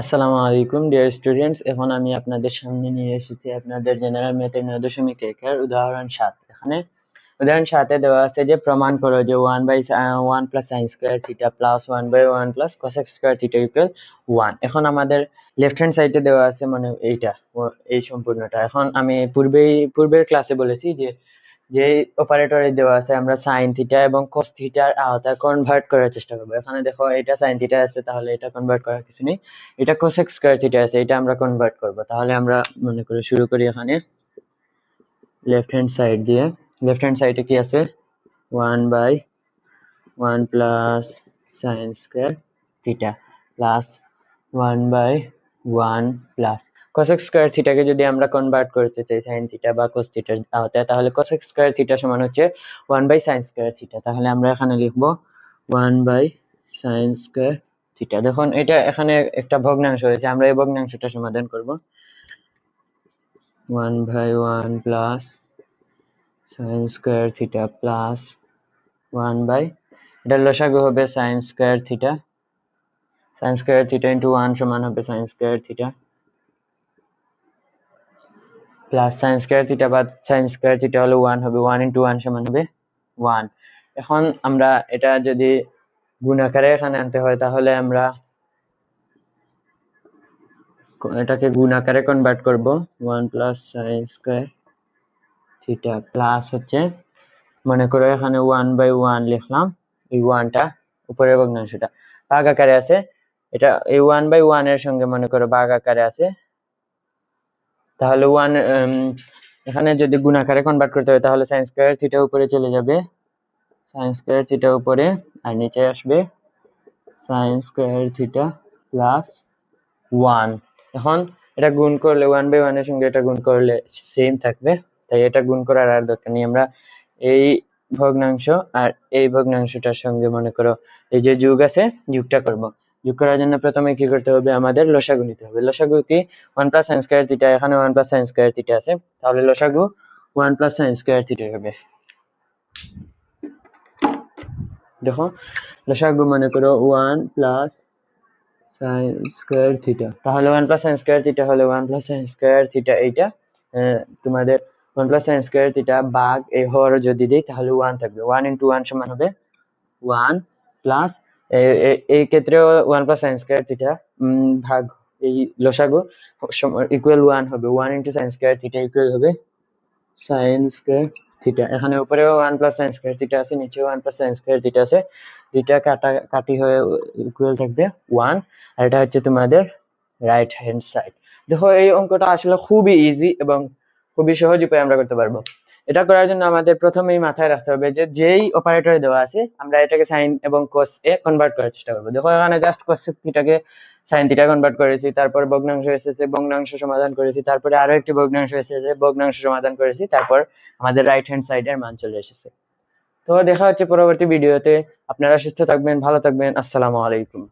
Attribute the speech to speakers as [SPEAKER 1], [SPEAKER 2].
[SPEAKER 1] আসসালামু আলাইকুম dear students এখন আমি আপনাদের সামনে নিয়ে এসেছি আপনাদের জেনারেল ম্যাথের নয় দশমিক একের উদাহরণ সাত। এখানে উদাহরণ সাথে দেওয়া আছে যে, প্রমাণ করো যে one by one plus sine square theta plus one by one plus cosec square theta equal one এখন আমাদের লেফট হ্যান্ড সাইডে দেওয়া আছে মানে এইটা এই সম্পূর্ণটা। এখন আমি পূর্বেই, পূর্বের ক্লাসে বলেছি যে যে অপারেটরে দেওয়া আছে, আমরা সাইন থিটা এবং কস থিটার আওতায় কনভার্ট করার চেষ্টা করব। এখানে দেখো এটা সাইন থিটা আছে, তাহলে এটা কনভার্ট করার কিছু নেই। এটা কোসেক স্কোয়ার থিটা আছে, এটা আমরা কনভার্ট করব। তাহলে আমরা মনে করি, শুরু করি এখানে। লেফট হ্যান্ড সাইড দিয়ে। লেফট হ্যান্ড সাইডে কি আছে? One by one plus sine square theta plus one by one plus cosec square থিটাকে যদি আমরা কনভার্ট করতে চাই সাইন থিটা বা কোস থিটার আওতায় তাহলে কোসেক স্কোয়ার থিটা সমান হচ্ছে one by sine square theta তাহলে আমরা এখানে লিখব one by sine square theta দেখুন, এটা এখানে একটা ভগ্নাংশ হয়েছে, আমরা এই ভগ্নাংশটা সমাধান করব। One by one plus sine square theta plus one by এটা লসাগু হবে sine square theta sine square theta into one সমান হবে sine square theta plus sine square theta বা সাইন স্কোয়ার থিটা হলো ওয়ান হবে ওয়ান ইন্টু ওয়ান সমান হবে ওয়ান এখন আমরা এটা যদি গুণাকারে এখানে আনতে হয়, তাহলে আমরা এটাকে গুণ আকারে কনভার্ট করব one plus sine square theta plus হচ্ছে, মনে করো এখানে ওয়ান বাই ওয়ান লিখলাম, এই ওয়ানটা উপরের ভগ্নাংশটা। ভাগ আকারে আছে এটা এই ওয়ান বাই ওয়ানের সঙ্গে মনে করো ভাগ আকারে আছে। তাহলে ওয়ান এখানে যদি গুণ আকারে কনভার্ট করতে হয়, তাহলে সাইন স্কোয়ার থিটা উপরে চলে যাবে। সাইন স্কোয়ার থিটা উপরে, আর নিচে আসবে sine square theta plus one এখন এটা গুণ করলে ওয়ান বাই ওয়ানের সঙ্গে এটা গুণ করলে সেম থাকবে। তাই এটা গুণ করার আর দরকার নেই। আমরা এই ভগ্নাংশ আর এই ভগ্নাংশটার সঙ্গে মনে করো এই যে যুগ আছে, যুগটা করব। যোগ করার জন্য প্রথমে কি করতে হবে? আমাদের লসাগু নিতে হবে। লসাগু কি? One plus sine square theta. এখানে one plus sine square theta আছে। তাহলে লসাগু one plus sine square theta হবে। দেখো, লসাগু মনে করো one plus sine square theta. তাহলে one plus sine square theta হলে one plus sine square theta এইটা তোমাদের one plus sine square theta বাঘ এই হর যদি দিই, তাহলে ওয়ান থাকবে। ওয়ান ইন্টু ওয়ান সমান হবে ওয়ান প্লাস এই ক্ষেত্রেও one plus sine square theta ভাগ এই লসাগু ইকুয়াল ওয়ান হবে। One into sine square theta equal হবে। সাইন স্কোয়ার থিটা এখানে উপরেও one plus sine square theta আছে, নিচেও one plus sine square theta আছে। দুইটা কাটা, কাটি হয়ে ইকুয়াল থাকবে ওয়ান আর এটা হচ্ছে তোমাদের রাইট হ্যান্ড সাইড দেখো, এই অঙ্কটা আসলে খুবই ইজি এবং খুবই সহজ উপায়ে আমরা করতে পারব। এটা করার জন্য আমাদের প্রথমেই মাথায় রাখতে হবে যে যেই অপারেটরে দেওয়া আছে, আমরা এটাকে সাইন এবং কোস এ কনভার্ট করার চেষ্টা করব। দেখো এখানে জাস্ট কোস থিটাকে সাইন থিটা কনভার্ট করেছি, তারপর ভগ্নাংশ এসেছে ভগ্নাংশ সমাধান করেছি, তারপরে আরও একটি ভগ্নাংশ এসেছে ভগ্নাংশ সমাধান করেছি, তারপর আমাদের রাইট হ্যান্ড সাইডের মান চলে এসেছে। তো দেখা হচ্ছে পরবর্তী ভিডিওতে আপনারা সুস্থ থাকবেন, ভালো থাকবেন। আসসালামু আলাইকুম।